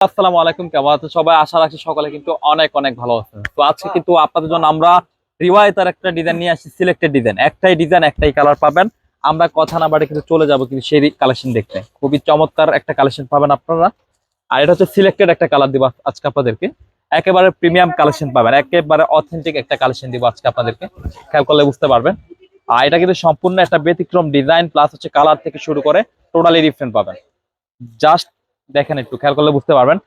আসসালামু আলাইকুম কেমন আছেন সবাই? আশা রাখছি সকালে কিন্তু অনেক অনেক ভালো আছেন। তো আজকে কিন্তু আপনাদের জন্য আমরা রিওয়ায়তার একটা ডিজাইন নিয়ে আসছি সিলেক্টেড ডিজাইন একটাই ডিজাইন একটাই কালার পাবেন। আমরা কথা না বাড়ি কিন্তু চলে যাব কিন্তু সেই কালেকশন দেখতে। খুবই চমৎকার একটা কালেকশন পাবেন আপনারা। আর এটা হচ্ছে সিলেক্টেড একটা কালার দিব আজকে আপনাদেরকে। একেবারে প্রিমিয়াম কালেকশন পাবেন। একেবারে অথেন্টিক একটা কালেকশন দিব আজকে আপনাদেরকে। খেয়াল করলে বুঝতে পারবেন। আর এটা কিন্তু সম্পূর্ণ একটা ব্যতিক্রম ডিজাইন প্লাস হচ্ছে কালার থেকে শুরু করে টোটালি ডিফারেন্ট পাবেন। জাস্ট দেখেন একটু, খেয়াল করলে বুঝতে পারবেন।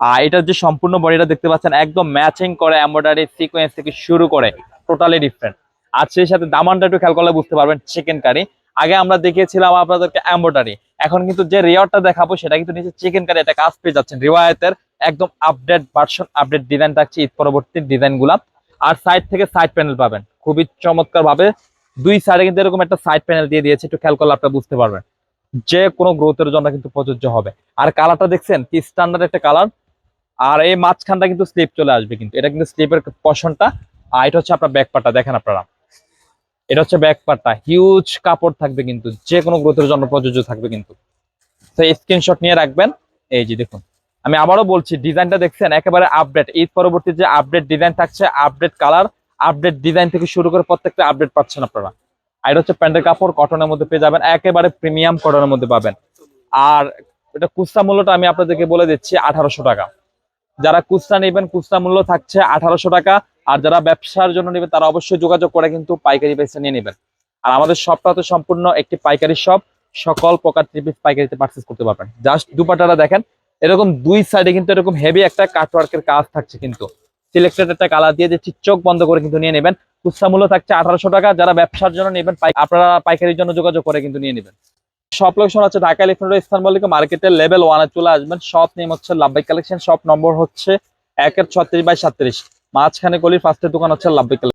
আর এটার যে সম্পূর্ণ বডিটা দেখতে পাচ্ছেন, একদম ম্যাচিং করে এমব্রয়ডারি সিকোয়েন্স থেকে শুরু করে টোটালি ডিফারেন্ট আর সেই সাথে দামানটা একটু খেয়াল করলে বুঝতে পারবেন চিকেন কারি আগে আমরা দেখিয়েছিলাম আপনাদেরকে এমব্রয়ডারি এখন কিন্তু যে রেয়ারটা দেখাবো, সেটা কিন্তু নিচে চিকেন কারি একটা কাজ পেয়ে যাচ্ছেন। রিওয়ায়তের একদম আপডেট ভার্সন আপডেট ডিজাইন থাকছে ঈদ পরবর্তী ডিজাইনগুলা আর সাইড থেকে সাইড প্যানেল পাবেন। খুবই চমৎকার ভাবে দুই সাইডে কিন্তু এরকম একটা সাইড প্যানেল দিয়ে দিয়েছে, একটু খেয়াল করলে আপনারা বুঝতে পারবেন। যে কোনো গ্রোথের জন্য কিন্তু প্রযোজ্য হবে। আর কালারটা দেখছেন, কি স্ট্যান্ডার্ড একটা কালার। আর এই মাঝখানটা কিন্তু স্লিপ চলে আসবে কিন্তু। এটা কিন্তু স্লিপের পশনটা আর এটা হচ্ছে আপনার ব্যাক পার্টটা দেখেন আপনারা। এটা হচ্ছে ব্যাক পার্টটা হিউজ কাপড় থাকবে কিন্তু। যে কোনো গ্রোথের জন্য প্রযোজ্য থাকবে কিন্তু। তো স্ক্রিনশট নিয়ে রাখবেন। এই যে দেখুন। আমি আবারও বলছি ডিজাইনটা দেখছেন, একেবারে আপডেট ঈদ পরবর্তী যে আপডেট ডিজাইন থাকছে আপডেট কালার আপডেট ডিজাইন থেকে শুরু করে প্রত্যেকটা আপডেট পাচ্ছেন আপনারা। আর এটা হচ্ছে প্যান্টের কাপড় কটনের মধ্যে পেয়ে যাবেন। একেবারে প্রিমিয়াম কটনের মধ্যে পাবেন। আর এটা কুস্তা মূল্যটা আমি আপনাদেরকে বলে দিচ্ছি, আঠারোশো টাকা। যারা কুস্তা নেবেন, কুস্তা মূল্য থাকছে আঠারোশো টাকা। আর যারা ব্যবসার জন্য নেবেন, তারা অবশ্যই যোগাযোগ করে কিন্তু পাইকারি পয়সা নিয়ে নেবেন। আর আমাদের শপটা তো সম্পূর্ণ একটি পাইকারি শপ সকল প্রকার থ্রি পিস পাইকারিতে পার্চেস করতে পারবেন। জাস্ট দুপাটাটা দেখেন, এরকম দুই সাইডে কিন্তু এরকম হেভি একটা কাটওয়ার্কের কাজ থাকছে কিন্তু। সিলেক্টেড একটা কালার দিয়ে দিচ্ছি, চোখ বন্ধ করে কিন্তু নিয়ে নেবেন। কুচ্ছা মূল্য থাকছে আঠারোশো টাকা, যারা ব্যবসার জন্য নেবেন আপনারা পাইকারির জন্য যোগাযোগ করে কিন্তু নিয়ে নেবেন। সব লোকেশন হচ্ছে ঢাকা ইলেকট্রনিক স্থান মল্লিকা মার্কেটের লেভেল ওয়ানে চলে আসবেন। সব নেম হচ্ছে লাভবাই কালেকশন সব নম্বর হচ্ছে একের ছত্রিশ বাই সাত্রিশ। মাঝখানে গলির ফার্স্টের দোকান হচ্ছে লাভবাই